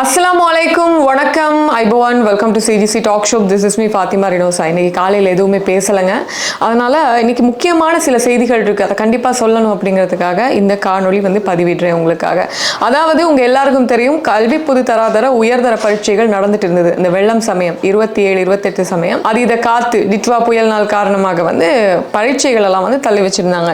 அஸ்ஸலாமு அலைக்கும் வணக்கம். ஐபவான் welcome to CGC talk show this is me Fathima Rinosa இன்னைக்கு காலையில் எதுவுமே பேசலைங்க. அதனால் இன்னைக்கு முக்கியமான சில செய்திகள் இருக்குது அதை கண்டிப்பாக சொல்லணும் அப்படிங்கிறதுக்காக இந்த காணொளி வந்து பதிவிடுறேன் உங்களுக்காக. அதாவது உங்கள் எல்லாருக்கும் தெரியும் கல்வி பொது தராதர உயர்தர பரீட்சைகள் நடந்துட்டு இருந்தது. இந்த வெள்ளம் சமயம் இருபத்தி ஏழு இருபத்தெட்டு சமயம். அது இதை காத்து டிட்வா புயல் நாள் காரணமாக வந்து பரீட்சைகள் எல்லாம் வந்து தள்ளி வச்சிருந்தாங்க.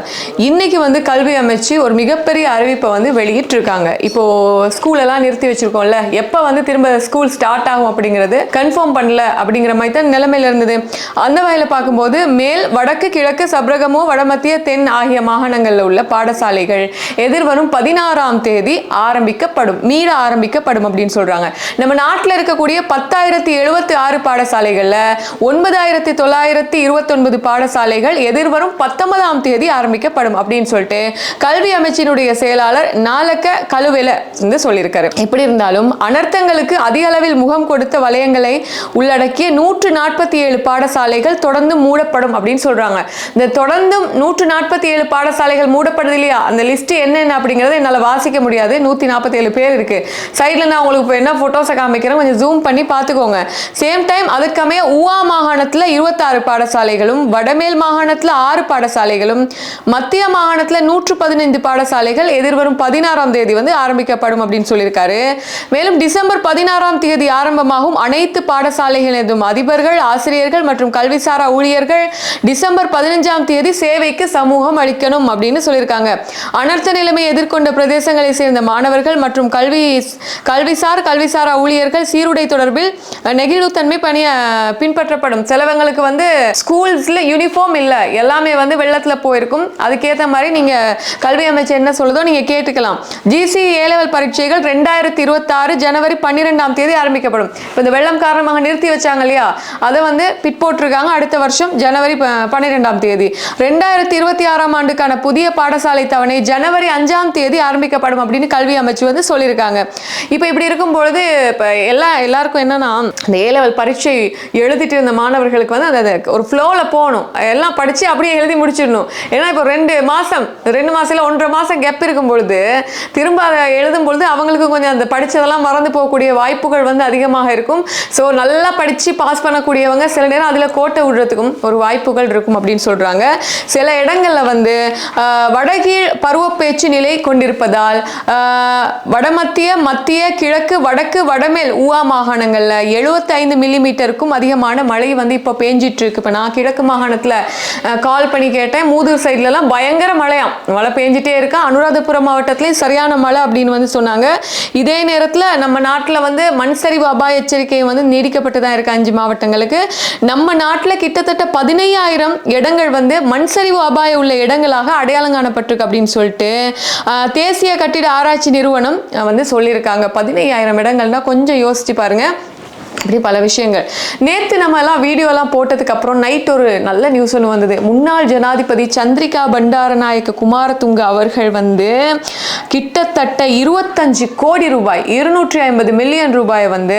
இன்னைக்கு வந்து கல்வி அமைச்சு ஒரு மிகப்பெரிய அறிவிப்பை வந்து வெளியிட்டிருக்காங்க. இப்போது ஸ்கூலெல்லாம் நிறுத்தி வச்சுருக்கோம்ல எப்போ வந்து திரும்ப ஸ்கூல் ஸ்டார்ட் ஆகும் அப்படிங்கிறது கன்ஃபார்ம் பண்ணல அப்படிங்கிற மாதிரி தான் நிலைமையில இருந்தது. அந்த வகையில் பார்க்கும்போது மேல் வடக்கு கிழக்கு சப்ரகமோ வடமத்திய தென் ஆகிய மாகாணங்களில் உள்ள பாடசாலைகள் எதிர்வரும் பதினாறாம் தேதி ஆரம்பிக்கப்படும் மீள ஆரம்பிக்கப்படும் அப்படின்னு சொல்றாங்க. நம்ம நாட்டில் இருக்கக்கூடிய பத்தாயிரத்தி எழுபத்தி ஆறு பாடசாலைகளில் ஒன்பதாயிரத்தி தொள்ளாயிரத்தி இருபத்தொன்பது பாடசாலைகள் எதிர்வரும் பத்தொன்பதாம் தேதி ஆரம்பிக்கப்படும் அப்படின்னு சொல்லிட்டு கல்வி அமைச்சினுடைய செயலாளர் நாலக்க கழுவில வந்து சொல்லியிருக்காரு. எப்படி இருந்தாலும் அனர்த்தங்களுக்கு அதிக அளவில் முகம் கொடுத்த வலயங்களை உள்ளடக்கிய நூற்று நாற்பத்தி ஏழு பாடசாலைகள் தொடர்ந்து மூடப்படும் அப்படின்னு சொல்றாங்க. இந்த தொடர்ந்து நூற்று நாற்பத்தி ஏழு பாடசாலைகள் மூடப்படுது இல்லையா? அந்த லிஸ்ட் என்னென்ன அப்படிங்கறத என்னால் வாசிக்க முடியாது. நூற்றி நாற்பத்தி ஏழு பேர் இருக்கு. சைடில் நான் உங்களுக்கு இப்போ என்ன ஃபோட்டோஸை காமிக்கிறேன் கொஞ்சம் ஜூம் பண்ணி பார்த்துக்கோங்க. சேம் டைம் அதுக்கமைய ஊவா மாகாணத்தில் இருபத்தாறு பாடசாலைகளும் வடமேல் மாகாணத்தில் ஆறு பாடசாலைகளும் மத்திய மாகாணத்தில் நூற்று பதினைந்து பாடசாலைகள் எதிர்வரும் பதினாறாம் தேதி வந்து ஆரம்பிக்கப்படும் அப்படின்னு சொல்லியிருக்காரு. மேலும் டிசம்பர் பதினாறாம் தேதி ஆரம்பமாகும் அனைத்து பாடசாலைகளதும் அதிபர்கள் ஆசிரியர்கள் மற்றும் கல்விசாரா ஊழியர்கள் டிசம்பர் பதினஞ்சாம் தேதி சேவைக்கு சமூகம் அளிக்கணும் அப்படின்னு சொல்லியிருக்காங்க. அனர்த்த நிலைமை எதிர்கொண்ட பிரதேசங்களை சேர்ந்த மாணவர்கள் மற்றும் கல்வி கல்விசார் கல்விசாரா ஊழியர்கள் சீருடை தொடர்பில் நெகிழ்வுத்தன்மை பணிய பின்பற்றப்படும். சிலவங்களுக்கு வந்து ஸ்கூல்ஸில் யூனிஃபார்ம் இல்லை. எல்லாமே வந்து வெள்ளத்தில் போயிருக்கும். அதுக்கேற்ற மாதிரி நீங்கள் கல்வி அமைச்சர் என்ன சொல்லுதோ நீங்கள் கேட்டுக்கலாம். ஜிசி ஏ லெவல் பரீட்சைகள் ரெண்டாயிரத்தி இருபத்தாறு ஜனவரி பன்னிரெண்டாம் தேதி ஆரம்பிக்கப்படும். இப்போ இந்த வெள்ளம் காரணமாக நிறுத்தி வச்சாங்க இல்லையா? அதை வந்து பிற்போட்டிருக்காங்க அடுத்த வருஷம் ஜனவரி ப- பன்னிரெண்டாம் தேதி. ரெண்டாயிரத்தி இருபத்தி ஆறாம் ஆண்டுக்கான புதிய பாடசாலை தவணை ஜனவரி அஞ்சாம் தேதி ஆரம்பிக்கப்படும் அப்படின்னு கல்வி அமைச்சு வந்து சொல்லியிருக்காங்க. இப்போ இப்படி இருக்கும் பொழுது இப்போ எல்லா எல்லாருக்கும் என்னன்னா இந்த ஏ லெவல் பரீட்சை எழுதிட்டு இருந்த மாணவர்களுக்கு வந்து அந்த ஒரு ஃப்ளோவில் போகணும். எல்லாம் படித்து அப்படியே எழுதி முடிச்சிடணும். ஏன்னா இப்போ ரெண்டு மாதம் ரெண்டு மாதம் இல்லை ஒன்றரை மாதம் கெப் இருக்கும் பொழுது திரும்ப அதை எழுதும் பொழுது அவங்களுக்கு கொஞ்சம் அந்த படித்ததெல்லாம் மறந்து போகக்கூடிய வாய்ப்புகள் வந்து அதிகமாக இருக்கும். ஸோ நல்லா படித்து பாஸ் பண்ணக்கூடியவங்க சில நேரம் அதில் கோட்டை விடுறதுக்கும் ஒரு வாய்ப்புகள் இருக்கும் அப்படின்னு சொல்கிறாங்க சில இடங்களில் வந்து வடகீழ் பருவப்பேச்சு நிலை கொண்டிருப்பதால் வடமத்திய மத்திய கிழக்கு வடக்கு வடமேல் ஊவா மாகாணங்களில் எழுபத்தைந்து மில்லிமீட்டருக்கும் அதிகமான மழை வந்து இப்போ பேஞ்சிட்டு இருக்கு. இப்போ நான் கிழக்கு மாகாணத்தில் கால் பண்ணி கேட்டேன். மூதூர் சைட்லலாம் பயங்கர மழையாம். மழை பெஞ்சிட்டே இருக்கா. அனுராதபுரம் மாவட்டத்துலேயும் சரியான மழை அப்படின்னு வந்து சொன்னாங்க. இதே நேரத்தில் நம்ம நாட்டில் வந்து மண் சரிவு அபாய எச்சரிக்கை வந்து நீடிக்கப்பட்டு தான் இருக்கு அஞ்சு மாவட்டங்களுக்கு. நம்ம நாட்டில் கிட்டத்தட்ட பதினையாயிரம் இடங்கள் வந்து மண் சரிவு அபாயம் உள்ள இடங்களாக அடையாளம் காணப்பட்டிருக்கு அப்படின்னு சொல்லிட்டு தேசிய கட்டிட ஆராய்ச்சி நிறுவனம் வந்து சொல்லியிருக்காங்க. பதினையாயிரம் இடங்கள்னா கொஞ்சம் யோசிச்சு பாருங்கள் இப்படி பல விஷயங்கள். நேற்று நம்ம எல்லாம் வீடியோலாம் போட்டதுக்கு அப்புறம் நைட் ஒரு நல்ல நியூஸ் ஒன்று வந்தது. முன்னாள் ஜனாதிபதி சந்திரிகா பண்டாரநாயக்க குமாரதுங்க அவர்கள் வந்து கிட்டத்தட்ட இருபத்தஞ்சு கோடி ரூபாய் இருநூற்றி ஐம்பது மில்லியன் ரூபாய் வந்து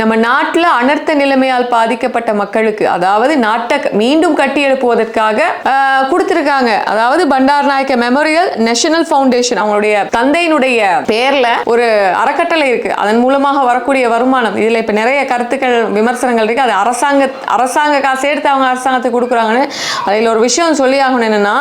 நம்ம நாட்டில் அனர்த்த நிலைமையால் பாதிக்கப்பட்ட மக்களுக்கு அதாவது நாட்டை மீண்டும் கட்டி எழுப்புவதற்காக கொடுத்துருக்காங்க. அதாவது பண்டாரநாயக்க மெமோரியல் நேஷனல் ஃபவுண்டேஷன் அவங்களுடைய தந்தையினுடைய பேரில் ஒரு அறக்கட்டளை இருக்கு. அதன் மூலமாக வரக்கூடிய வருமானம். இதில் இப்போ நிறைய கருத்துக்கள் விமர்சனங்கள் இருக்குது அது அரசாங்க அரசாங்க காசு எடுத்து அவங்க அரசாங்கத்துக்கு கொடுக்குறாங்கன்னு அதில் ஒரு விஷயம் சொல்லி ஆகணும் என்னன்னா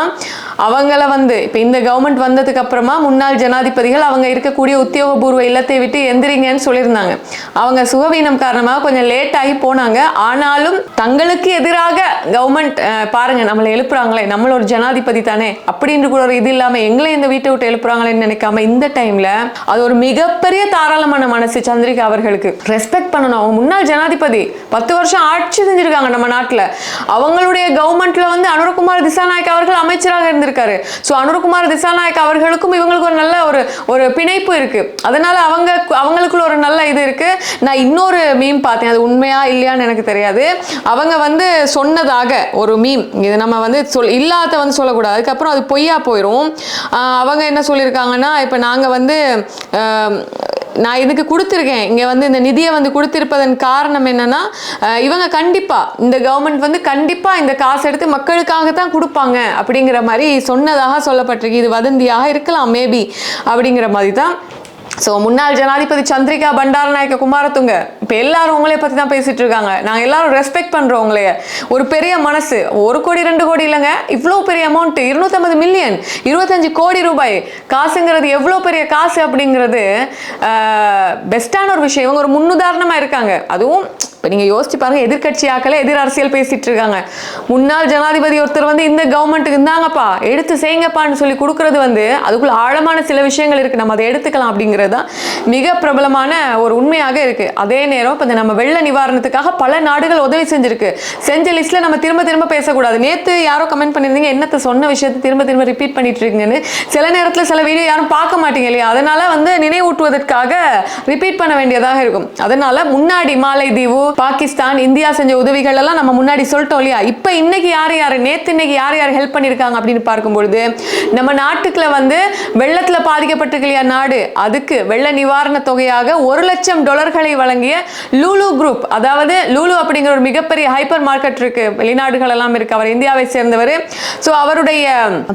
அவங்கள வந்து இப்போ இந்த கவர்மெண்ட் வந்ததுக்கு அப்புறமா முன்னாள் ஜனாதிபதிகள் அவங்க இருக்கக்கூடிய உத்தியோகபூர்வ இல்லத்தை விட்டு எந்திரிங்கன்னு சொல்லியிருந்தாங்க. அவங்க சுகவீனம் காரணமாக கொஞ்சம் லேட் ஆகி போனாங்க. ஆனாலும் தங்களுக்கு எதிராக கவர்மெண்ட் பாருங்க நம்மளை எழுப்புறாங்களே நம்மள ஒரு ஜனாதிபதி தானே அப்படின்னு கூட ஒரு இது இல்லாமல் எங்களை இந்த வீட்டை விட்டு எழுப்புறாங்களேன்னு நினைக்காம இந்த டைம்ல அது ஒரு மிகப்பெரிய தாராளமான மனசு சந்திரிகா அவர்களுக்கு. ரெஸ்பெக்ட் பண்ணணும். அவங்க முன்னாள் ஜனாதிபதி. பத்து வருஷம் ஆட்சி செஞ்சிருக்காங்க நம்ம நாட்டில். அவங்களுடைய கவர்மெண்ட்ல வந்து அனுரகுமார் திசாநாயக் அவர்கள் அமைச்சராக இருந்திருக்காரு. ஸோ அனுரகுமார் திசாநாயக் அவர்களுக்கும் இவங்களுக்கு ஒரு நல்ல ஒரு ஒரு பிணைப்பு இருக்கு. அதனால அவங்க அவங்களுக்குள்ள ஒரு நல்ல இது இருக்கு. நான் இன்னொரு மீம் பார்த்தேன். அது உண்மையா இல்லையான்னு எனக்கு தெரியாது. அவங்க வந்து சொன்னதாக ஒரு மீம் இது நம்ம வந்து சொல் இல்லாத வந்து சொல்லக்கூடாது. அதுக்கப்புறம் அது பொய்யா போயிடும் அவங்க என்ன சொல்லியிருக்காங்கன்னா இப்போ நாங்கள் வந்து நான் இதுக்கு கொடுத்துருக்கேன். இங்கே வந்து இந்த நிதியை வந்து கொடுத்திருப்பதன் காரணம் என்னன்னா அஹ், இவங்க கண்டிப்பா இந்த கவர்மெண்ட் வந்து கண்டிப்பா இந்த காசு எடுத்து மக்களுக்காக தான் கொடுப்பாங்க அப்படிங்கிற மாதிரி சொன்னதாக சொல்லப்பட்டிருக்கு. இது வதந்தியாக இருக்கலாம் மேபி அப்படிங்கிற மாதிரி தான். ஸோ முன்னாள் ஜனாதிபதி சந்திரிகா பண்டாரநாயக்க குமாரத்துங்க இப்போ எல்லாரும் உங்களே பற்றி தான் பேசிட்டு இருக்காங்க. நாங்கள் எல்லாரும் ரெஸ்பெக்ட் பண்ணுறோம் உங்களைய. ஒரு பெரிய மனசு. ஒரு கோடி ரெண்டு கோடி இல்லைங்க. இவ்வளோ பெரிய அமௌண்ட்டு இருநூத்தம்பது மில்லியன் இருபத்தஞ்சு கோடி ரூபாய். காசுங்கிறது எவ்வளோ பெரிய காசு அப்படிங்கிறது பெஸ்ட்டான ஒரு விஷயம். இவங்க ஒரு முன்னுதாரணமாக இருக்காங்க. அதுவும் இப்போ நீங்கள் யோசிச்சு பாருங்கள் எதிர்கட்சி ஆக்கல எதிர் அரசியல் பேசிகிட்டு இருக்காங்க. முன்னாள் ஜனாதிபதி ஒருத்தர் வந்து இந்த கவர்மெண்ட்டுக்கு இருந்தாங்கப்பா எடுத்து செய்யுங்கப்பான்னு சொல்லி கொடுக்கறது வந்து அதுக்குள்ள ஆழமான சில விஷயங்கள் இருக்குது நம்ம அதை எடுத்துக்கலாம் அப்படிங்கிறது தான் மிக பிரபலமான ஒரு உண்மையாக இருக்கு. அதே நேரம் இப்போ நம்ம வெள்ள நிவாரணத்துக்காக பல நாடுகள் உதவி செஞ்சிருக்கு. செஞ்ச லிஸ்ட்ல நம்ம திரும்ப திரும்ப பேசக்கூடாது. நேத்து யாரோ கமெண்ட் பண்ணியிருந்தீங்க என்னத்தை சொன்ன விஷயத்தை திரும்ப திரும்ப ரிப்பீட் பண்ணிட்டு இருக்கீங்கன்னு. சில நேரத்தில் சில வீடியோ யாரும் பார்க்க மாட்டீங்க இல்லையா? அதனால வந்து நினைவூட்டுவதற்காக ரிப்பீட் பண்ண வேண்டியதாக இருக்கும். அதனால முன்னாடி மாலைதீவு பாகிஸ்தான் இந்தியா செஞ்ச உதவிகள் எல்லாம் நம்ம முன்னாடி சொல்லிட்டோம் இல்லையா? இப்போ இன்னைக்கு யார் யார் நேற்று இன்னைக்கு யார் யார் ஹெல்ப் பண்ணியிருக்காங்க அப்படின்னு பார்க்கும்பொழுது நம்ம நாட்டுக்குள்ள வந்து வெள்ளத்துல பாதிக்கப்பட்டிருக்கு இல்லையா நாடு? அதுக்கு மக்களுக்கு வெள்ள நிவாரண தொகையாக ஒரு லட்சம் டாலர்களை வழங்கிய லூலு குரூப். அதாவது லூலு அப்படிங்கிற ஒரு மிகப்பெரிய ஹைப்பர் மார்க்கெட் இருக்கு. வெளிநாடுகள் எல்லாம் இருக்கு. அவர் இந்தியாவை சேர்ந்தவர். ஸோ அவருடைய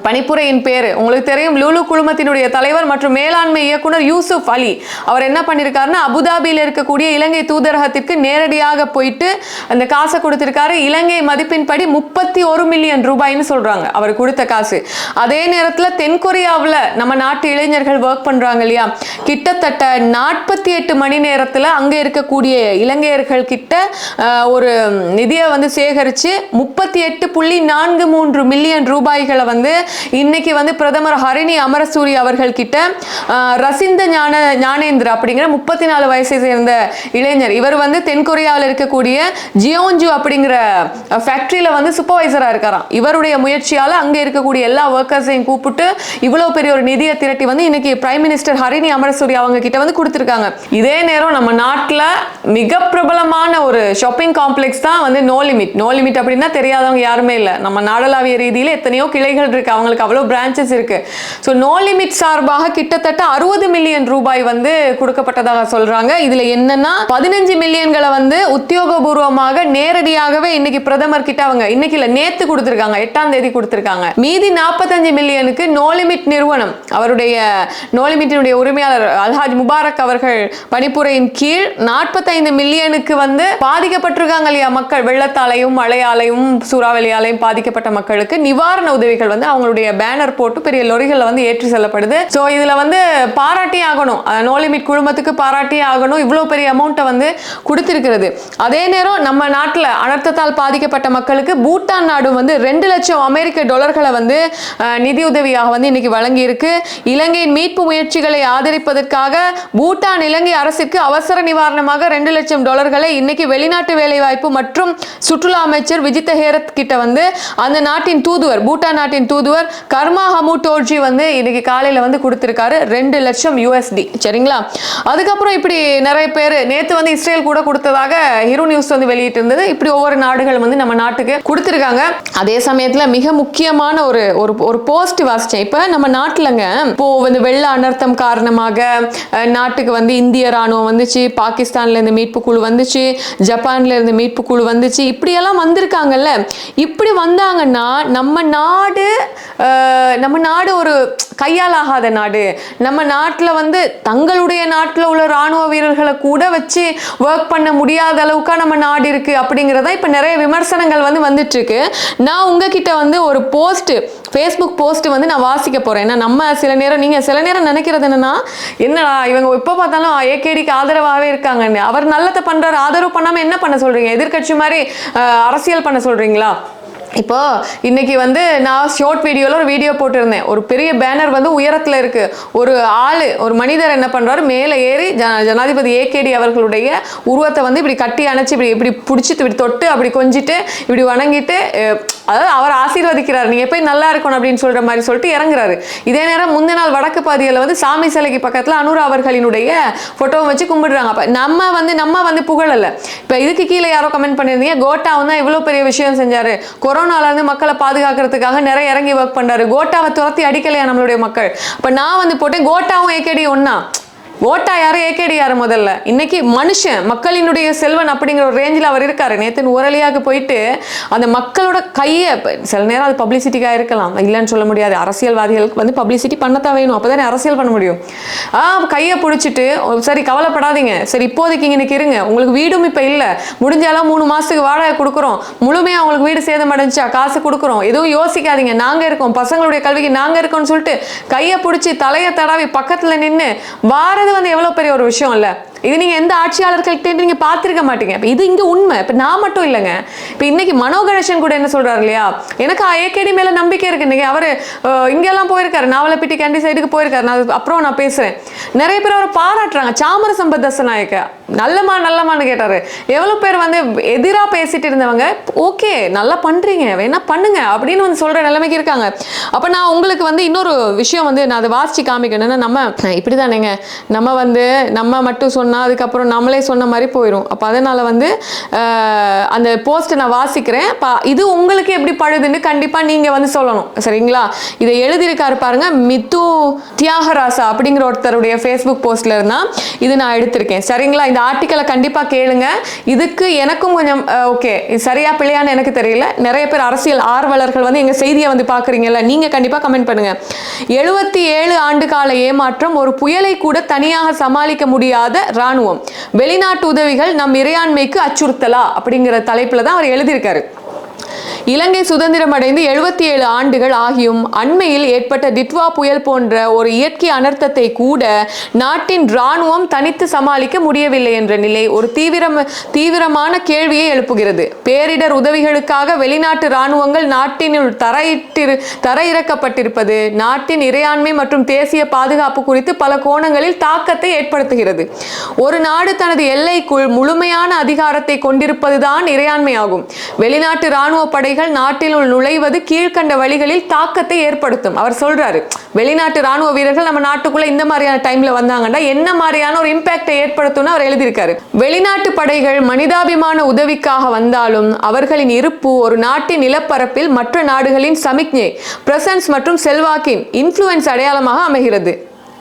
பணிப்புரையின் பேர் உங்களுக்கு தெரியும். லூலு குழுமத்தினுடைய தலைவர் மற்றும் மேலாண்மை இயக்குனர் யூசுப் அலி. அவர் என்ன பண்ணியிருக்காருன்னா அபுதாபியில் இருக்கக்கூடிய இலங்கை தூதரகத்திற்கு நேரடியாக போயிட்டு அந்த காசை கொடுத்திருக்காரு. இலங்கை மதிப்பின்படி முப்பத்தி ஒரு மில்லியன் ரூபாய்னு சொல்றாங்க. அவர் கொடுத்த காசு. அதே நேரத்தில் தென்கொரியாவில் நம்ம நாட்டு இளைஞர்கள் ஒர்க் பண்றாங்க இல்லையா? கிட்டத்தட்ட நாற்பத்தி எட்டு மணி நேரத்தில் அங்கே இருக்கக்கூடிய இலங்கையர்கள் கிட்ட ஒரு நிதியை வந்து சேகரித்து முப்பத்தி எட்டு புள்ளி நான்கு மூன்று மில்லியன் ரூபாய்களை வந்து இன்னைக்கு வந்து பிரதமர் ஹரிணி அமரசூரி அவர்கள் கிட்ட ரசிந்த ஞான ஞானேந்திர அப்படிங்கிற முப்பத்தி நாலு வயசை சேர்ந்த இளைஞர். இவர் வந்து தென்கொரியாவில் இருக்கக்கூடிய ஜியோன்ஜு அப்படிங்கிற ஃபேக்ட்ரியில் வந்து சூப்பர்வைசராக இருக்காராம். இவருடைய முயற்சியால் அங்கே இருக்கக்கூடிய எல்லா ஒர்க்கர்ஸையும் கூப்பிட்டு இவ்வளோ பெரிய ஒரு நிதியை திரட்டி வந்து இன்னைக்கு பிரைம் மினிஸ்டர் ஹரிணி அமரசூரி அவங்க கிட்ட வந்து கொடுத்துருக்காங்க. இதே நேரம் நம்ம நாட்டில் மிக பிரபலமான ஒரு ஷாப்பிங் காம்ப்ளெக்ஸ் தான் வந்து நோ லிமிட் நோ லிமிட் அப்படின்னா தெரியாதவங்க யாருமே இல்லை. நம்ம நாடளாவிய ரீதியில் எத்தனையோ கிளைகள் இருக்கு. அவங்களுக்கு அவ்வளோ பிரான்ச்சஸ் இருக்கு. ஸோ நோ லிமிட் சார்பாக கிட்டத்தட்ட அறுபது மில்லியன் ரூபாய் வந்து கொடுக்கப்பட்டதாக சொல்றாங்க. இதுல என்னன்னா பதினஞ்சு மில்லியன்களை வந்து உத்தியோகபூர்வமாக நேரடியாகவே இன்னைக்கு பிரதமர் கிட்ட அவங்க இன்னைக்கு இல்ல நேத்து கொடுத்துருக்காங்க. எட்டாம் தேதி கொடுத்துருக்காங்க. மீதி நாற்பத்தஞ்சு மில்லியனுக்கு நோ லிமிட் நிறுவனம் அவருடைய நோ லிமிட்டினுடைய உரிமையாளர் அல்ஹாஜ் முபாரக் அவர்கள் பணிப்புரையின் கீழ் நாற்பத்தைந்து மில்லியனுக்கு வந்து பாதிக்கப்பட்டிருக்காங்க இல்லையா மக்கள்? வெள்ளத்தாலையும் மழையாலையும் சூறாவளியாலையும் பாதிக்கப்பட்ட மக்களுக்கு நிவாரண உதவிகள் வந்து அவங்களுடைய பேனர் போட்டு பெரிய லொரிகளில் வந்து ஏற்றி செல்லப்படுது. ஸோ இதில் வந்து பாராட்டி ஆகணும். நோலிமிட் நோ லிமிட் குழுமத்துக்கு பாராட்டி ஆகணும். இவ்வளோ பெரிய அமௌண்ட்டை வந்து கொடுத்திருக்கிறது. அதே நேரம் நம்ம நாட்டில் அனர்த்தத்தால் பாதிக்கப்பட்ட மக்களுக்கு பூட்டான் நாடு வந்து ரெண்டு லட்சம் அமெரிக்க டாலர்களை வந்து நிதியுதவியாக வந்து இன்னைக்கு வழங்கி இருக்கு இலங்கையின் மீட்பு முயற்சிகளை ஆதரிப்பதற்காக பூட்டான் இலங்கை அரசுக்கு அவசர நிவாரணமாக ரெண்டு லட்சம் டாலர்களை இன்னைக்கு வெளிநாட்டு வேலைவாய்ப்பு மற்றும் சுற்றுலா அமைச்சர் விஜித்த ஹேரத் கிட்ட வந்து அந்த நாட்டின் தூதுவர் பூட்டான் நாட்டின் தூதுவர் கர்மா ஹமு டோர்ஜி வந்து இன்னைக்கு காலையில வந்து கொடுத்திருக்காரு ரெண்டு லட்சம் யூஎஸ்டி சரிங்களா? அதுக்கப்புறம் இப்படி நிறைய பேர் நேத்து வந்து இஸ்ரேல் கூட கொடுத்ததாக ஹீரோ நியூஸ் வந்து வெளியிட்டு இருந்தது இப்படி ஒவ்வொரு நாடுகள் வந்து நம்ம நாட்டுக்கு கொடுத்திருக்காங்க. அதே சமயத்துல மிக முக்கியமான ஒரு ஒரு ஒரு போஸ்ட் வாசிச்சேன். இப்ப நம்ம நாட்டுலங்க இப்போ வந்து வெள்ள அனர்த்தம் காரணமாக நாட்டுக்கு வந்து இந்திய ராணுவம் வந்துச்சு பாகிஸ்தான்ல இருந்து மீட்பு குழு வந்துச்சு ஜப்பான்ல இருந்து மீட்பு குழு வந்துச்சு இப்படியெல்லாம் வந்திருக்காங்கல்ல. இப்படி வந்தாங்கன்னா நம்ம நாடு நம்ம நாடு ஒரு கையாலாகாத நாடு. நம்ம நாட்டில் வந்து தங்களுடைய நாட்டில் உள்ள ராணுவ வீரர்களை கூட வச்சு ஒர்க் பண்ண முடியாத அளவுக்கா நம்ம நாடு இருக்குது அப்படிங்கிறத இப்போ நிறைய விமர்சனங்கள் வந்து வந்துட்டுருக்கு நான் உங்ககிட்ட வந்து ஒரு போஸ்ட்டு ஃபேஸ்புக் போஸ்ட் வந்து நான் வாசிக்க போறேன். ஏன்னா நம்ம சில நேரம் நீங்க சில நேரம் நினைக்கிறது என்னன்னா என்னடா இவங்க எப்போ பார்த்தாலும் ஏகேடிக்கு ஆதரவாகவே இருக்காங்கன்னு. அவர் நல்லதை பண்றாரு ஆதரவு பண்ணாம என்ன பண்ண சொல்றீங்க? எதிர்க்கட்சி மாதிரி அரசியல் பண்ண சொல்றீங்களா? இப்போ இன்னைக்கு வந்து நான் ஷார்ட் வீடியோவில் ஒரு வீடியோ போட்டிருந்தேன். ஒரு பெரிய பேனர் வந்து உயரத்தில் இருக்கு. ஒரு ஆள் ஒரு மனிதர் என்ன பண்ணுறாரு மேலே ஏறி ஜ ஜனாதிபதி ஏகேடி அவர்களுடைய உருவத்தை வந்து இப்படி கட்டி அணைச்சி இப்படி இப்படி பிடிச்சிட்டு இப்படி தொட்டு அப்படி கொஞ்சிட்டு இப்படி வணங்கிட்டு அதாவது அவர் ஆசீர்வதிக்கிறார். நீங்கள் போய் நல்லா இருக்கணும் அப்படின்னு சொல்கிற மாதிரி சொல்லிட்டு இறங்குறாரு. இதே நேரம் முந்தின நாள் வடக்கு பாதியில் வந்து சாமி சிலைக்கு பக்கத்தில் அனுரா அவர்களினுடைய ஃபோட்டோவை வச்சு கும்பிடுறாங்க. அப்போ நம்ம வந்து நம்ம வந்து புகழல. இப்போ இதுக்கு கீழே யாரோ கமெண்ட் பண்ணியிருந்தீங்க. கோட்டா வந்து இவ்வளோ பெரிய விஷயம் செஞ்சார். கொரோனா கொரோனாலேருந்து மக்களை பாதுகாக்கிறதுக்காக நிறைய இறங்கி ஒர்க் பண்ணுறாரு கோட்டாவை துரத்தி அடிக்கலையா நம்மளுடைய மக்கள்? இப்போ நான் வந்து போட்டேன். கோட்டாவும் ஏகேடி ஒன்னா ஓட்டா யாரு? ஏகேடி யாரு முதல்ல? இன்னைக்கு மனுஷன் மக்களினுடைய செல்வன் அப்படிங்கிற ஒரு ரேஞ்சில் அவர் இருக்காரு. நேத்து உரலியாக போயிட்டு அந்த மக்களோட கையை சில நேரம் அது பப்ளிசிட்டிக்காக இருக்கலாம். இல்லைன்னு சொல்ல முடியாது. அரசியல்வாதிகளுக்கு வந்து பப்ளிசிட்டி பண்ணத்தான் வேணும். அப்பதானே அரசியல் பண்ண முடியும். ஆ கையை பிடிச்சிட்டு சரி கவலைப்படாதீங்க. சரி இப்போதைக்கு இன்னைக்கு இருங்க உங்களுக்கு வீடும் இப்போ இல்லை. முடிஞ்சாலும் மூணு மாசத்துக்கு வாடகை கொடுக்குறோம். முழுமையாக அவங்களுக்கு வீடு சேதம் அடைஞ்சா காசு கொடுக்குறோம். எதுவும் யோசிக்காதீங்க. நாங்க இருக்கோம். பசங்களுடைய கல்விக்கு நாங்க இருக்கோம்னு சொல்லிட்டு கையை பிடிச்சி தலையை தடாவி பக்கத்தில் நின்று வாரது வந்து எவ்வளவு பெரிய ஒரு விஷயம் இல்ல இது நீங்கள் எந்த ஆட்சியாளர்கள்ட்ட நீங்கள் பார்த்துருக்க மாட்டீங்க. இப்போ இது இங்கே உண்மை. இப்போ நான் மட்டும் இல்லைங்க. இப்போ இன்னைக்கு மனோ கணேசன் கூட என்ன சொல்கிறாரு இல்லையா? எனக்கு ஏகேடி மேலே நம்பிக்கை இருக்கு. இன்னைக்கு அவர் இங்கெல்லாம் போயிருக்காரு. நாவலப்பிட்டி கேண்டி சைடுக்கு போயிருக்காரு. நான் அது அப்புறம் நான் பேசுகிறேன் நிறைய பேர் அவரை பாராட்டுறாங்க. சாமர சம்பத் தசநாயக்க. நல்லமா நல்லமான்னு கேட்டாரு. எவ்வளோ பேர் வந்து எதிராக பேசிட்டு இருந்தவங்க ஓகே நல்லா பண்ணுறீங்க வேணா பண்ணுங்க. அப்படின்னு வந்து சொல்கிற நிலைமைக்கு இருக்காங்க. அப்போ நான் உங்களுக்கு வந்து இன்னொரு விஷயம் வந்து நான் அதை வாசித்து காமிக்கணும்னா நம்ம இப்படி தானேங்க நம்ம வந்து நம்ம மட்டும் சொன்ன அதுக்கப்புறம் நம்மளே சொன்ன மாதிரி போயிடும் அப்போ அதனால வந்து அந்த போஸ்ட்டை நான் வாசிக்கிறேன். பா- இது உங்களுக்கு எப்படி பழுதுன்னு கண்டிப்பாக நீங்கள் வந்து சொல்லணும். சரிங்களா? இதை எழுதியிருக்காரு பாருங்க மித்து தியாகராசா அப்படிங்கிற ஒருத்தருடைய ஃபேஸ்புக் போஸ்ட்டில் இருந்தால் இது நான் எடுத்திருக்கேன். சரிங்களா? இந்த ஆர்டிக்கலை கண்டிப்பாக கேளுங்க. இதுக்கு எனக்கும் கொஞ்சம் ஓகே இது சரியா பிள்ளையான்னு எனக்கு தெரியல. நிறைய பேர் அரசியல் ஆர்வலர்கள் வந்து எங்கள் செய்தியை வந்து பார்க்குறீங்கல்ல நீங்கள் கண்டிப்பாக கமெண்ட் பண்ணுங்கள் எழுபத்தி ஏழு ஆண்டு கால ஏமாற்றம் ஒரு புயலை கூட தனியாக சமாளிக்க முடியாத இராணுவம். வெளிநாட்டு உதவிகள் நம் இறையாண்மைக்கு அச்சுறுத்தலா? அப்படிங்கிற தலைப்பில் தான் அவர் எழுதியிருக்காரு. இலங்கை சுதந்திரம் அடைந்து எழுபத்தி ஏழு ஆண்டுகள் ஆகியும் அண்மையில் ஏற்பட்ட டிட்வா புயல் போன்ற ஒரு இயற்கை அனர்த்தத்தை கூட நாட்டின் ராணுவம் தனித்து சமாளிக்க முடியவில்லை என்ற நிலை ஒரு தீவிரம் தீவிரமான கேள்வியை எழுப்புகிறது. பேரிடர் உதவிகளுக்காக வெளிநாட்டு இராணுவங்கள் நாட்டினுள் தரையிட்டு தரையிறக்கப்பட்டிருப்பது நாட்டின் இறையாண்மை மற்றும் தேசிய பாதுகாப்பு குறித்து பல கோணங்களில் தாக்கத்தை ஏற்படுத்துகிறது. ஒரு நாடு தனது எல்லைக்குள் முழுமையான அதிகாரத்தை கொண்டிருப்பதுதான் இறையாண்மையாகும். வெளிநாட்டு இராணுவ படைகள் நாட்டினுள் நுழைவது கீழ்க்கண்ட வழிகளில் தாக்கத்தை ஏற்படுத்தும். அவர் சொல்றாரு வெளிநாட்டு ராணுவ வீரர்கள் நம்ம நாட்டுக்குள்ள இந்த மாதிரியான டைம்ல வந்தாங்கன்னா என்ன மாதிரியான ஒரு இம்பாக்டை ஏற்படுத்தும்னு அவர் எழுதியிருக்காரு. வெளிநாட்டு படைகள் மனிதாபிமான உதவிக்காக வந்தாலும் அவர்களின் இருப்பு ஒரு நாட்டின் நிலப்பரப்பில் மற்ற நாடுகளின் சமிக்ஞை பிரசன்ஸ் மற்றும் செல்வாக்கின் இன்ஃப்ளூயன்ஸ் அடையாளமாக அமைகிறது.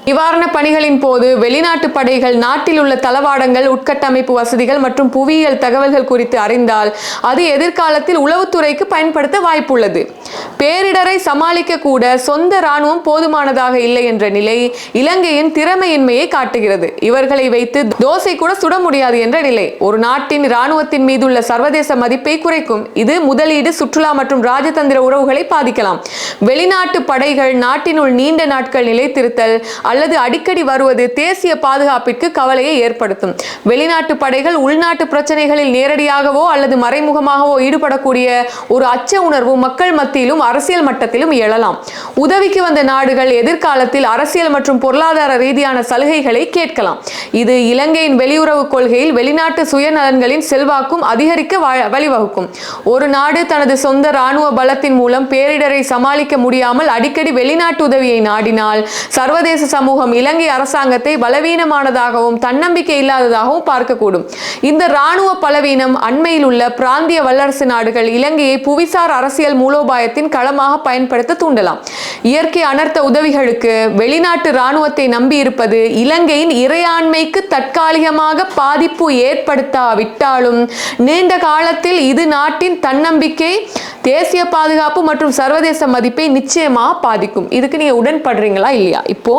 நிவாரண பணிகளின் போது வெளிநாட்டு படைகள் நாட்டில் உள்ள தளவாடங்கள் உட்கட்டமைப்பு வசதிகள் மற்றும் புவியியல் தகவல்கள் குறித்து அறிந்தால் அது எதிர்காலத்தில் உளவுத்துறைக்கு பயன்படுத்த வாய்ப்புள்ளது. பேரிடரை சமாளிக்க கூட சொந்த ராணுவம் போதுமானதாக இல்லை என்ற நிலை இலங்கையின் திறமையின்மையை காட்டுகிறது. இவர்களை வைத்து தோசை கூட சுட முடியாது என்ற நிலை. ஒரு நாட்டின் ராணுவத்தின் மீதுள்ள சர்வதேச மதிப்பை குறைக்கும். இது முதலீடு சுற்றுலா மற்றும் ராஜதந்திர உறவுகளை பாதிக்கலாம். வெளிநாட்டு படைகள் நாட்டினுள் நீண்ட நாட்கள் நிலைத்திருத்தல் அல்லது அடிக்கடி வருவது தேசிய பாதுகாப்பிற்கு கவலையை ஏற்படுத்தும். வெளிநாட்டு படைகள் உள்நாட்டு பிரச்சனைகளில் நேரடியாகவோ அல்லது மறைமுகமாகவோ ஈடுபடக்கூடிய ஒரு அச்ச உணர்வு மக்கள் மத்தியிலும் அரசியல் மட்டத்திலும் எழலாம். உதவிக்கு வந்த நாடுகள் எதிர்காலத்தில் அரசியல் மற்றும் பொருளாதார ரீதியான சலுகைகளை கேட்கலாம். இது இலங்கையின் வெளியுறவு கொள்கையில் வெளிநாட்டு சுயநலன்களின் செல்வாக்கும் அதிகரிக்க வ- வழிவகுக்கும். ஒரு நாடு தனது சொந்த ராணுவ பலத்தின் மூலம் பேரிடரை சமாளிக்க முடியாமல் அடிக்கடி வெளிநாட்டு உதவியை நாடினால் சர்வதேச சமூகம் இலங்கை அரசாங்கத்தை பலவீனமானதாகவும் தன்னம்பிக்கை இல்லாததாகவும் பார்க்கக்கூடும். இந்த ராணுவ பலவீனம் அண்மையில் உள்ள பிராந்திய வல்லரசு நாடுகள் இலங்கையை புவிசார் அரசியல் மூலோபாயத்தின் களமாக பயன்படுத்த தூண்டலாம். இயற்கை அனர்த்த உதவிகளுக்கு வெளிநாட்டு இராணுவத்தை நம்பியிருப்பது இலங்கையின் இறையாண்மைக்கு தற்காலிகமாக பாதிப்பு ஏற்படுத்தாவிட்டாலும் நீண்ட காலத்தில் இது நாட்டின் தன்னம்பிக்கை தேசிய பாதுகாப்பு மற்றும் சர்வதேச மதிப்பை நிச்சயமாக பாதிக்கும். இதுக்கு நீங்க உடன்படுறீங்களா இல்லையா? இப்போ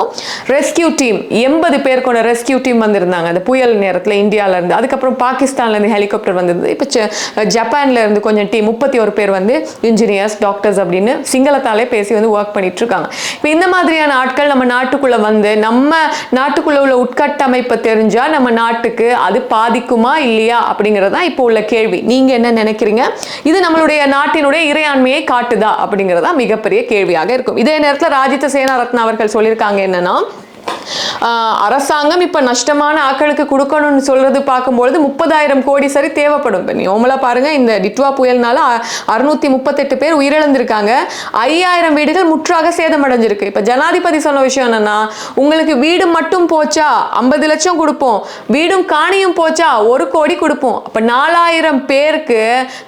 ரெஸ்கியூ டீம் எண்பது பேர் கொண்ட ரெஸ்கியூ டீம் வந்திருந்தாங்க. அந்த புயல் நேரத்தில் இந்தியாவிலேருந்து அதுக்கப்புறம் பாகிஸ்தான்ல இருந்து ஹெலிகாப்டர் வந்திருந்தது இப்போ ஜ- ஜப்பான்ல இருந்து கொஞ்சம் டீம் முப்பத்தி ஒரு பேர் வந்து இன்ஜினியர்ஸ் டாக்டர்ஸ் அப்படின்னு சிங்களத்தாலே பேசி வந்து ஒர்க் பண்ணிட்டு இருக்காங்க இப்போ இந்த மாதிரியான ஆட்கள் நம்ம நாட்டுக்குள்ள வந்து நம்ம நாட்டுக்குள்ள உள்ள உட்கட்டமைப்பை தெரிஞ்சா நம்ம நாட்டுக்கு அது பாதிக்குமா இல்லையா அப்படிங்கிறது தான் இப்போ உள்ள கேள்வி. நீங்க என்ன நினைக்கிறீங்க? இது நம்மளுடைய நாட்டினுடைய இறையாண்மையை காட்டுதா அப்படிங்கிறது மிகப்பெரிய கேள்வியாக இருக்கும். இதே நேரத்தில் ராஜித சேனாரத்ன அவர்கள் சொல்லியிருக்காங்க என்னன்னா அரசாங்கம் இப்ப நஷ்டமான ஆக்களுக்கு கொடுக்கணும்னு சொல்றது பார்க்கும்பொழுது முப்பதாயிரம் கோடி சரி தேவைப்படும் இப்போ ஓமலா பாருங்க இந்த டிட்வா புயல்னால அறுநூத்தி முப்பத்தெட்டு பேர் உயிரிழந்திருக்காங்க. ஐயாயிரம் வீடுகள் முற்றாக சேதமடைஞ்சிருக்கு. இப்ப ஜனாதிபதி சொன்ன விஷயம் என்னன்னா உங்களுக்கு வீடு மட்டும் போச்சா ஐம்பது லட்சம் கொடுப்போம். வீடும் காணியும் போச்சா ஒரு கோடி கொடுப்போம். அப்ப நாலாயிரம் பேருக்கு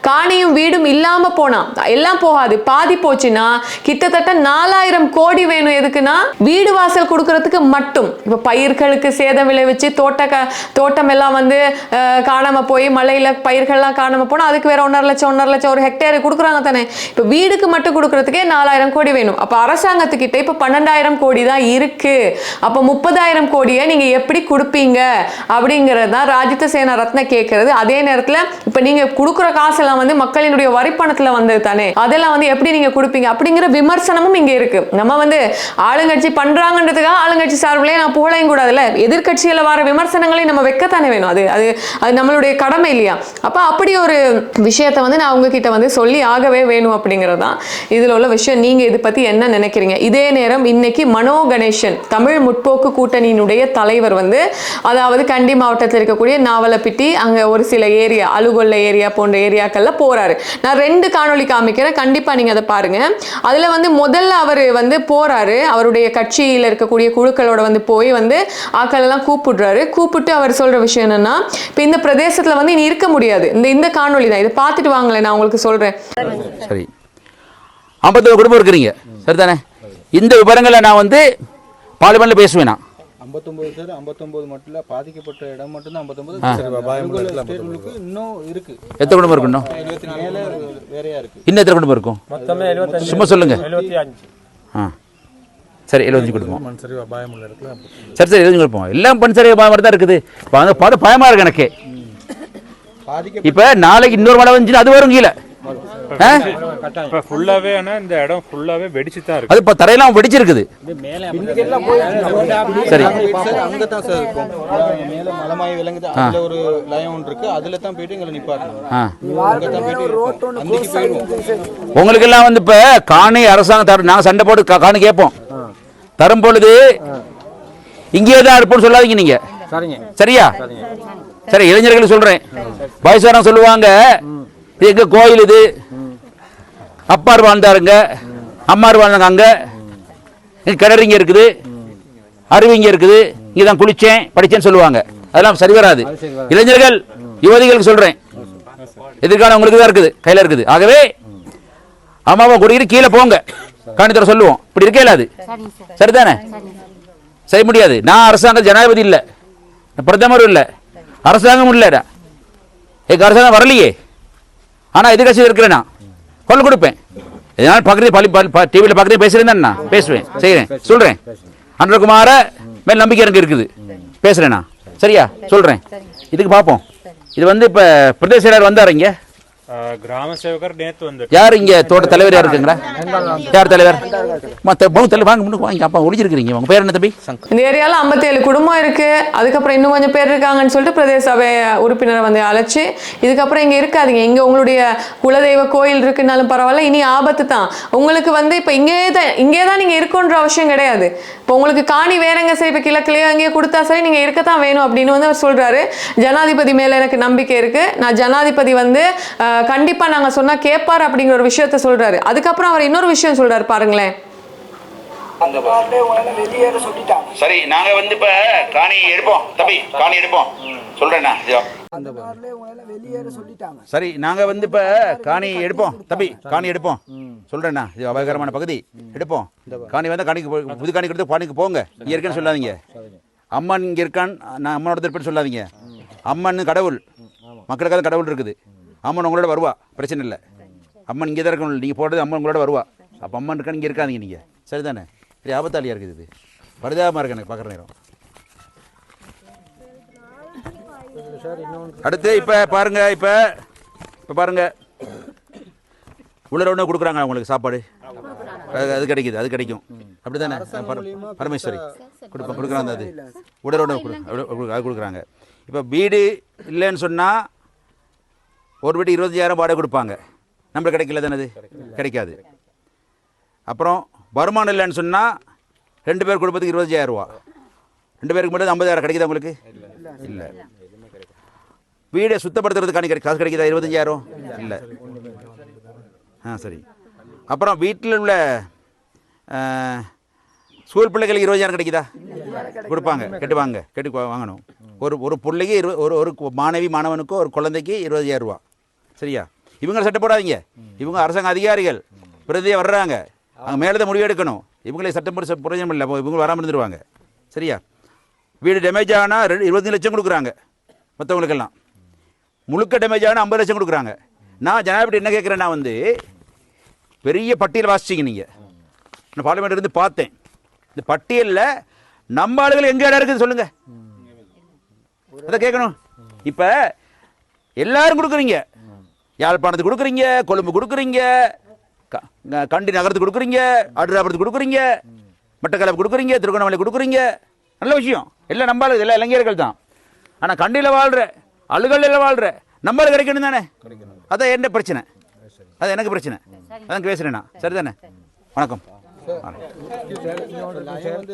காணியும் வீடும் இல்லாம போனால் எல்லாம் போகாது. பாதி போச்சுன்னா கிட்டத்தட்ட நாலாயிரம் கோடி வேணும். எதுக்குன்னா வீடு வாசல் கொடுக்கறதுக்கு மட்டும். இப்போ பயிர்களுக்கு சேதம் விளைவிச்சு தோட்ட க தோட்டம் எல்லாம் வந்து காணாமல் காணாம போய் மழையில பயிர்கள்லாம் காணாம போனா அதுக்கு வேற ஒன்றரை லட்சம் ஒன்றரை லட்சம் ஒரு ஹெக்டேர் கொடுக்குறாங்க தானே. இப்போ வீடுக்கு மட்டும் கொடுக்கறதுக்கே நாலாயிரம் கோடி வேணும். அப்போ அரசாங்கத்துக்கிட்ட இப்போ பன்னெண்டாயிரம் கோடி தான் இருக்கு. அப்போ முப்பதாயிரம் கோடியை நீங்க எப்படி கொடுப்பீங்க? அப்படிங்கிறது தான் ராஜித சேனா ரத்ன கேட்கறது அதே நேரத்தில் இப்போ நீங்க கொடுக்குற காசெல்லாம் வந்து மக்களினுடைய வரிப்பணத்துல வந்தது தானே. அதெல்லாம் வந்து எப்படி நீங்க கொடுப்பீங்க? அப்படிங்கிற விமர்சனமும் இங்க இருக்கு. நம்ம வந்து ஆளுங்கட்சி பண்ணுறாங்கன்றதுக்காக ஆளுங்கட்சி சார்பிலே நான் புகழையும் கூடாதுல்ல? எதிர்கட்சியில் வர விமர்சனங்களையும் நம்ம வைக்கத்தானே வேணும். அது அது அது நம்மளுடைய கடமை இல்லையா? அப்போ அப்படி ஒரு விஷயத்த வந்து நான் உங்ககிட்ட வந்து சொல்லி ஆகவே வேணும் அப்படிங்கிறது தான் இதில் உள்ள விஷயம். நீங்கள் இதை பற்றி என்ன நினைக்கிறீங்க? இதே நேரம் இன்னைக்கு மனோ கணேசன் தமிழ் முற்போக்கு கூட்டணியினுடைய தலைவர் வந்து அதாவது கண்டி மாவட்டத்தில் இருக்கக்கூடிய நாவலப்பிட்டி அங்கே ஒரு சில ஏரியா அலுகொல்ல ஏரியா போன்ற ஏரியாக்கள்ல போகிறாரு நான் ரெண்டு காணொளி காமிக்கிறேன். கண்டிப்பாக நீங்கள் அதை பாருங்கள் அதில் வந்து முதல்ல அவர் வந்து போகிறாரு அவருடைய கட்சியில் இருக்கக்கூடிய குழுக்கள் குழுக்களோட வந்து போய் வந்து ஆட்கள் எல்லாம் கூப்பிடுறாரு. கூப்பிட்டு அவர் சொல்ற விஷயம் என்னன்னா இப்ப இந்த பிரதேசத்துல வந்து இனி இருக்க முடியாது. இந்த இந்த காணொளி தான். இதை பார்த்துட்டு வாங்களேன் நான் உங்களுக்கு சொல்றேன். சரி. ஐம்பத்தொரு குடும்பம் இருக்கிறீங்க. சரிதானே? இந்த விவரங்களை நான் வந்து பார்லிமெண்ட்ல பேசுவேன் நான். ஐம்பத்தொம்பது சார் ஐம்பத்தொம்பது மட்டும் இல்ல பாதிக்கப்பட்ட இடம் மட்டும் தான் ஐம்பத்தொம்பது ஸ்டேட்களுக்கு இன்னும் இருக்கு. எத்தனை குடும்பம் இருக்கு இன்னும்? எழுபத்தி மேல வேறையா இருக்கு இன்னும் எத்தனை குடும்பம் இருக்கும்? சும்மா சொல்லுங்க. எழுபத்தி அஞ்சு. ஆ சரி எழுபத்தஞ்சு சரிவு இடத்துல சரி சரி எழுபத்தஞ்சு குடும்பம் எல்லாம் பண் சரி மாதிரி தான் இருக்குது. இப்போ அந்த பாடு பயமா இருக்கு எனக்கு. இப்போ நாளைக்கு இன்னொரு மழை வந்துச்சுன்னா அது வரும் கீழே. ஃபுல்லாவே ஆனா இந்த இடம் ஃபுல்லாவே வெடிச்சு தான் இருக்கு. அது இப்போ தரையெல்லாம் வெடிச்சிருக்குது. சரி. சார் அங்க தான் சார் இருக்கும். நாங்க மேல மலமாய் விளங்குது அதுல ஒரு லயம் ஒன்று இருக்கு. அதுல தான் போயிட்டு எங்களை நிப்பாட்டணும். ஆ. அங்க தான் போயிட்டு இருப்போம். அன்னைக்கு போயிடுவோம். உங்களுக்கெல்லாம் வந்து இப்போ காணி அரசாங்கம் தர நாங்கள் சண்டை போட்டு கா- காணி கேட்போம். தரும் பொழுது இங்கேயே தான் இருப்போம்னு சொல்லாதீங்க நீங்க. சரியா? சரி இளைஞர்கள் சொல்றேன். வயசானவங்க சொல்லுவாங்க இது எங்க கோயில் இது? அப்பார் வாழ்ந்தாருங்க அம்மார் வாழ்ந்தாங்க அங்க. இங்க கிணறு இங்க இருக்குது. அருவி இங்க இருக்குது. இங்க தான் குளிச்சேன் படிச்சேன்னு சொல்லுவாங்க. அதெல்லாம் சரி வராது. இளைஞர்கள் யுவதிகளுக்கு சொல்றேன். எதிர்காலம் உங்களுக்கு தான் இருக்குது கையில இருக்குது. ஆகவே அம்மாவை குடிக்கிட்டு கீழே போங்க. காணித்தர சொல்லுவோம். இப்படி இருக்கே இல்லாது. சரிதானே? செய்ய முடியாது. நான் அரசாங்க ஜனாதிபதி இல்லை. பிரதமரும் இல்லை. அரசாங்கமும் இல்லைடா எங்க அரசாங்கம் வரலையே. ஆனா எதிர்கட்சியில் இருக்கிறேன் நான். குரல் கொடுப்பேன். இதனால் பக்கத்து பள்ளி டிவியில் பக்கத்துல பேசுறேன் நான். பேசுவேன். செய்கிறேன். சொல்றேன். அன்றகுமார மேல் நம்பிக்கை எனக்கு இருக்குது. நான். சரியா? சொல்றேன். இதுக்கு பார்ப்போம். இது வந்து இப்ப பிரதேச செயலாளர் வந்தார் இங்க. கிராம சேவகர் நேத்து வந்து யார் இங்க தோட்ட தலைவர் யார் இருக்குங்களா யார் தலைவர்? மத்த பவுன் தலைவர் வாங்க முன்னுக்கு வாங்க அப்பா ஒளிஞ்சிருக்கிறீங்க உங்க பேர் என்ன தம்பி இந்த ஏரியால 57 குடும்பம் இருக்கு அதுக்கப்புறம் இன்னும் கொஞ்சம் பேர் இருக்காங்கன்னு சொல்லிட்டு பிரதேச சபை உறுப்பினரை வந்து அழைச்சு இதுக்கப்புறம் இங்க இருக்காதீங்க. இங்க உங்களுடைய குலதெய்வ கோயில் இருக்குன்னாலும் பரவாயில்ல இனி ஆபத்து தான். உங்களுக்கு வந்து இப்ப இங்கே தான் இங்கே தான் நீங்க இருக்கணுன்ற அவசியம் கிடையாது. இப்போ உங்களுக்கு காணி வேறங்க சரி இப்போ கிழக்குலையோ எங்கேயோ கொடுத்தா சரி நீங்க இருக்கத்தான் வேணும் அப்படின்னு வந்து அவர் சொல்றாரு. ஜனாதிபதி மேல எனக்கு நம்பிக்கை இருக்கு. நான் ஜனாதிபதி வந்து அஹ், கண்டிப்பா நாங்க சொன்னா கேட்பார் அப்படிங்கிற ஒரு விஷயத்த சொல்றாரு. அதுக்கப்புறம் அவர் இன்னொரு விஷயம் சொல்றாரு பாருங்களேன். சரி நாங்க வந்து இப்ப காணி எடுப்போம். தம்பி காணி எடுப்போம். சொல்றேண்ணா சரி நாங்க வந்து இப்ப காணி எடுப்போம். தம்பி காணி எடுப்போம். சொல்றேண்ணா இது அபாயகரமான பகுதி. எடுப்போம். காணி வந்தா காணிக்கு போ- புது காணி கொடுத்து பாணிக்கு போங்க. இங்க இருக்கேன்னு சொல்லாதீங்க. அம்மன் இங்க இருக்கான் நான் அம்மனோட திருப்பி சொல்லாதீங்க. அம்மன் கடவுள். மக்களுக்காக கடவுள் இருக்குது. அம்மன் உங்களோட வருவா. பிரச்சனை இல்லை. அம்மன் இங்கே தான் இருக்கணும். நீங்கள் போடுறது அம்மன் உங்களோட வருவா. அப்போ அம்மன் இருக்கான்னு இங்கே இருக்காதீங்க நீங்கள் சரிதானே? சரி ஆபத்தாலியாக இருக்குது இது. பரிதாபமாக இருக்கு எனக்கு பார்க்குற நேரம். அடுத்து இப்போ பாருங்க இப்போ இப்போ பாருங்க. உள்ள ஒன்று கொடுக்குறாங்க உங்களுக்கு சாப்பாடு. அது கிடைக்குது அது கிடைக்கும். அப்படி தானே பரமேஸ்வரி. கொடுப்போம் கொடுக்குறாங்க அது. உடலோட அது கொடுக்குறாங்க. இப்போ வீடு இல்லைன்னு சொன்னால் ஒரு வீட்டு இருபத்தஞ்சாயிரம் வாடகை கொடுப்பாங்க. நம்மளுக்கு கிடைக்கல தானே அது? கிடைக்காது. அப்புறம் வருமானம் இல்லைன்னு சொன்னால் ரெண்டு பேர் குடும்பத்துக்கு இருபத்தஞ்சாயிரம் ரூபா. ரெண்டு பேருக்கு மட்டும் ஐம்பதாயிரம் கிடைக்குதா உங்களுக்கு? இல்லை. வீடை சுத்தப்படுத்துறதுக்கு காணி கிடை- காசு கிடைக்குதா? இருபத்தஞ்சாயிரம்? இல்லை. ஆ சரி. அப்புறம் வீட்டில் உள்ள ஸ்கூல் பிள்ளைகளுக்கு இருபதாயிரம் கிடைக்குதா? கொடுப்பாங்க. கெட்டுவாங்க. கெட்டு வாங்கணும். ஒரு ஒரு பிள்ளைக்கு இரு ஒரு ஒரு மாணவி மாணவனுக்கோ ஒரு குழந்தைக்கு இருபதாயிரம் ரூபா. சரியா? இவங்க சட்டை போடாதீங்க. இவங்க அரசாங்க அதிகாரிகள். பிரதியாக வர்றாங்க. அங்கே மேலே தான் முடிவு எடுக்கணும். இவங்களே சட்டம் போட பிரயோஜனம் இல்லை இவங்க வராமல் இருந்துருவாங்க. சரியா? வீடு டேமேஜ் ஆனால் ரெண்டு இருபத்தஞ்சு லட்சம் கொடுக்குறாங்க. மற்றவங்களுக்கெல்லாம் முழுக்க டேமேஜ் ஆனால் ஐம்பது லட்சம் கொடுக்குறாங்க. நான் ஜனாதிபதி என்ன கேட்குறேன்னா வந்து பெரிய பட்டியல் வாசிச்சிங்க நீங்கள் நான் பார்லிமெண்ட் இருந்து பார்த்தேன். இந்த பட்டியலில் நம்ம ஆளுகள் எங்கே இடம் இருக்குது சொல்லுங்கள் அதை கேட்கணும் இப்போ எல்லாரும் கொடுக்குறீங்க. யாழ்ப்பாணத்துக்கு கொடுக்குறீங்க கொழும்பு கொடுக்குறீங்க கண்டி நகரத்துக்கு கொடுக்குறீங்க அடுராபுரத்துக்கு கொடுக்குறீங்க மட்டக்களப்பு கொடுக்குறீங்க திருவண்ணாமலை கொடுக்குறீங்க. நல்ல விஷயம். எல்லாம் ஆளுங்க எல்லாம் இளைஞர்கள் தான். ஆனால் கண்டியில் வாழ்கிற அழுகல்ல வாழ்கிற நம்ம கிடைக்கணும் தானே? அதான் என்ன பிரச்சனை. அது எனக்கு பிரச்சனை. அதான் பேசுகிறேன் நான். சரிதானே? வணக்கம்.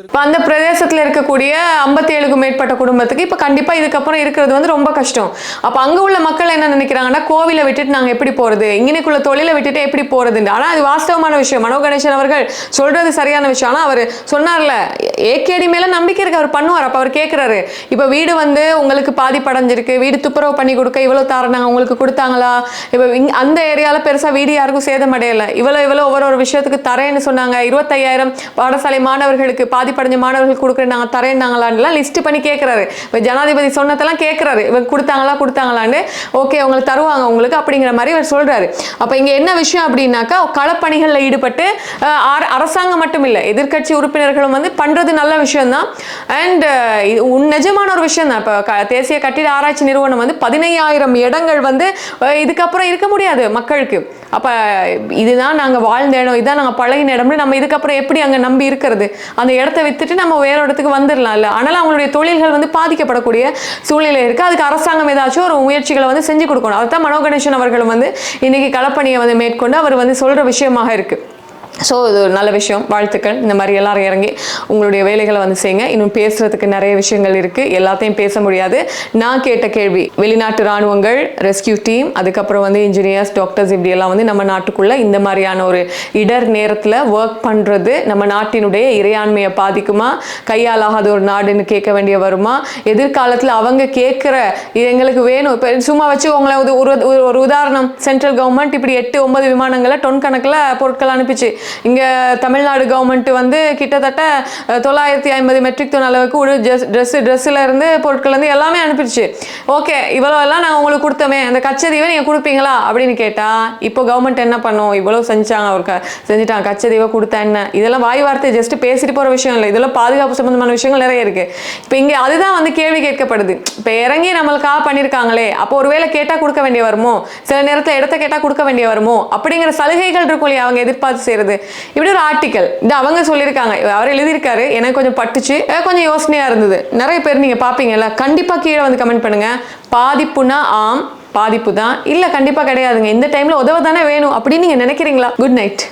இப்போ அந்த பிரதேசத்தில் இருக்கக்கூடிய ஐம்பத்தி ஏழுக்கும் மேற்பட்ட குடும்பத்துக்கு இப்போ கண்டிப்பாக இதுக்கப்புறம் இருக்கிறது வந்து ரொம்ப கஷ்டம். அப்போ அங்கே உள்ள மக்கள் என்ன நினைக்கிறாங்கன்னா கோவிலை விட்டுட்டு நாங்கள் எப்படி போகிறது இங்கனைக்குள்ள தொழிலை விட்டுட்டு எப்படி போகிறதுன்னு ஆனால் அது வாஸ்தவமான விஷயம். மனோ கணேசன் அவர்கள் சொல்கிறது சரியான விஷயம். ஆனால் அவர் சொன்னார்ல ஏகேடி மேலே நம்பிக்கை இருக்கு. அவர் பண்ணுவார். அப்போ அவர் கேட்குறாரு இப்போ வீடு வந்து உங்களுக்கு பாதிப்படைஞ்சிருக்கு வீடு துப்புரவு பண்ணி கொடுக்க இவ்வளோ தாரணாங்க உங்களுக்கு கொடுத்தாங்களா? இப்போ அந்த ஏரியாவில் பெருசாக வீடு யாருக்கும் சேதமடையலை. இவ்வளோ இவ்வளோ ஒவ்வொரு ஒரு விஷயத்துக்கு தரேன்னு சொன்னாங்க. இருபத்தையாயிரம் பாடசாலை மாணவர்களுக்கு பாதிப்படைஞ்ச மாணவர்கள் கொடுக்குற நாங்கள் தரேன்னாங்களான்லாம் லிஸ்ட் பண்ணி கேட்குறாரு இப்போ ஜனாதிபதி சொன்னதெல்லாம் கேட்குறாரு இவங்க கொடுத்தாங்களா கொடுத்தாங்களான்னு ஓகே அவங்களுக்கு தருவாங்க உங்களுக்கு அப்படிங்கிற மாதிரி இவர் சொல்கிறாரு அப்போ இங்கே என்ன விஷயம் அப்படின்னாக்கா களப்பணிகளில் ஈடுபட்டு அர- அரசாங்கம் மட்டும் இல்லை எதிர்க்கட்சி உறுப்பினர்களும் வந்து பண்ணுறது நல்ல விஷயம்தான். அண்ட் நிஜமான ஒரு விஷயம் தான் இப்போ க தேசிய கட்டிட ஆராய்ச்சி நிறுவனம் வந்து பதினையாயிரம் இடங்கள் வந்து இதுக்கப்புறம் இருக்க முடியாது மக்களுக்கு. அப்போ இதுதான் நாங்கள் வாழ்ந்த இடம் இதுதான் நாங்கள் பழகின இடம்னு நம்ம அதுக்கப்புறம் எப்படி அங்கே நம்பி இருக்கிறது? அந்த இடத்த வித்துட்டு நம்ம வேற இடத்துக்கு வந்துடலாம்ல ஆனால் அவங்களுடைய தொழில்கள் வந்து பாதிக்கப்படக்கூடிய சூழ்நிலை இருக்குது அதுக்கு அரசாங்கம் ஏதாச்சும் ஒரு முயற்சிகளை வந்து செஞ்சு கொடுக்கணும். அதுதான் மனோ கணேசன் அவர்களும் வந்து இன்னைக்கு களப்பணியை வந்து மேற்கொண்டு அவர் வந்து சொல்கிற விஷயமாக இருக்குது ஸோ இது ஒரு நல்ல விஷயம். வாழ்த்துக்கள். இந்த மாதிரி எல்லாரும் இறங்கி உங்களுடைய வேலைகளை வந்து செய்யுங்க. இன்னும் பேசுறதுக்கு நிறைய விஷயங்கள் இருக்கு. எல்லாத்தையும் பேச முடியாது. நான் கேட்ட கேள்வி வெளிநாட்டு ராணுவங்கள் ரெஸ்கியூ டீம் அதுக்கப்புறம் வந்து இன்ஜினியர்ஸ் டாக்டர்ஸ் இப்படி எல்லாம் வந்து நம்ம நாட்டுக்குள்ள இந்த மாதிரியான ஒரு இடர் நேரத்தில் ஒர்க் பண்றது நம்ம நாட்டினுடைய இறையாண்மையை பாதிக்குமா? கையாலாகாத ஒரு நாடுன்னு கேட்க வேண்டிய வருமா? எதிர்காலத்தில் அவங்க கேட்குற இது எங்களுக்கு வேணும். இப்போ சும்மா வச்சு ஒரு ஒரு- ஒரு ஒரு உதாரணம். சென்ட்ரல் கவர்மெண்ட் இப்படி எட்டு ஒன்பது விமானங்களை டொன் கணக்கில் பொருட்கள் அனுப்பிச்சு. இங்கே தமிழ்நாடு கவர்மெண்ட் வந்து கிட்டத்தட்ட தொள்ளாயிரத்தி ஐம்பது மெட்ரிக் டன் அளவுக்கு ஒரு ட்ரெஸ் ட்ரெஸ்ஸு ட்ரெஸ்ஸில் இருந்து பொருட்கள் எல்லாமே அனுப்பிடுச்சு. ஓகே இவ்வளோ எல்லாம் நாங்கள் உங்களுக்கு கொடுத்தோமே அந்த கச்சதீவை நீங்கள் கொடுப்பீங்களா? அப்படின்னு கேட்டால் இப்போ கவர்மெண்ட் என்ன பண்ணும்? இவ்வளோ செஞ்சாங்க அவர் க செஞ்சுட்டாங்க கச்சதீவை கொடுத்தா என்ன? இதெல்லாம் வாய் வார்த்தை ஜஸ்ட் பேசிட்டு போகிற விஷயம் இல்லை. இதெல்லாம் பாதுகாப்பு சம்பந்தமான விஷயங்கள் நிறைய இருக்கு. இப்போ இங்கே அதுதான் வந்து கேள்வி கேட்கப்படுது. இப்போ இறங்கி நம்மளுக்காக பண்ணியிருக்காங்களே அப்போ ஒருவேளை கேட்டால் கொடுக்க வேண்டிய வருமோ? சில நேரத்தில் இடத்த கேட்டால் கொடுக்க வேண்டிய வருமோ? அப்படிங்கிற சலுகைகள் இருக்கும் இல்லையா? அவங்க எதிர்பார்த்து செய்யறது இப்படி ஒரு ஆர்டிக்கல் இது அவங்க சொல்லியிருக்காங்க. அவர் எழுதியிருக்காரு. எனக்கு கொஞ்சம் பட்டுச்சு. கொஞ்சம் யோசனையாக இருந்தது. நிறைய பேர் நீங்கள் பார்ப்பீங்கல்ல கண்டிப்பாக கீழே வந்து கமெண்ட் பண்ணுங்க. பாதிப்புனா ஆம் பாதிப்பு தான் இல்லை கண்டிப்பாக கிடையாதுங்க. இந்த டைமில் உதவ தானே வேணும் அப்படின்னு நீங்கள் நினைக்கிறீங்களா? Good night